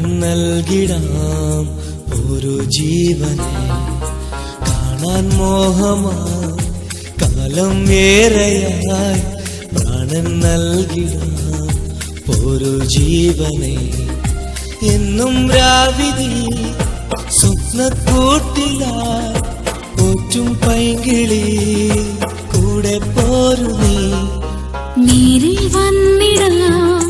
നൽകിടാം ഒരു ജീവനെ. കാണാൻ മോഹമാ കാലം ഏറെയായി പ്രാണൻ നൽകിടാം ഒരു ജീവനെ. എന്നും രാവിധി സ്വപ്നക്കൂട്ടിലായി പോറ്റും പൈങ്കിളി കൂടെ പോരുന്നേ. നീരിൽ വന്നിടാം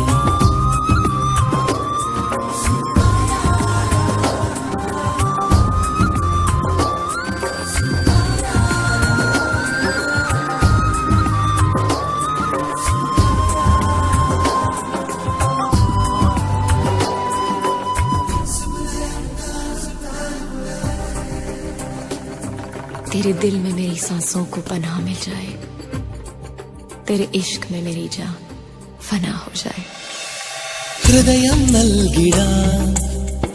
तेरे दिल में मेरी सांसों को पनाह मिल जाए तेरे इश्क में मेरी जान फना हो जाए ഹൃദയം നൽകിടാം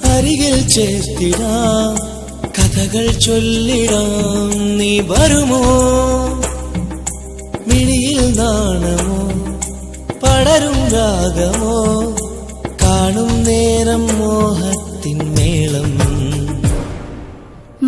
അരികിൽ ചേർത്തിടാം കഥകൾ ചൊല്ലിടാം നീ വരുമോ മിഴിയിൽ നാണമോ പടരും രാഗമോ കാണും നേരം മോഹത്തിൻ മേളം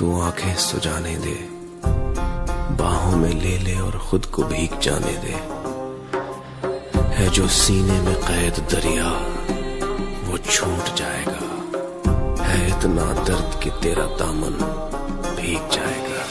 तू आँखें सुजाने दे। बाहों में ले ले और खुद को भीग जाने दे। है जो सीने में कैद दरिया, वो छूट जाएगा। है इतना दर्द कि तेरा दामन भीग जाएगा।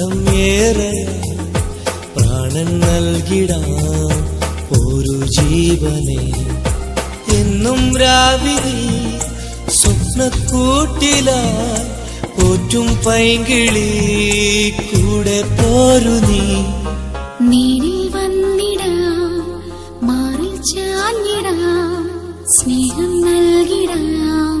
കാലം ഏറെ പ്രാണൻ നൽകിടാം ഒരു ജീവനെ. എന്നും രാവിലെ സ്വപ്നക്കൂട്ടിലായി പോറ്റും പൈങ്കിളി കൂടെ പോരു നീ. നേരിൽ വന്നിടാം മാറി ചാഞ്ഞിടാം സ്നേഹം നൽകിടാം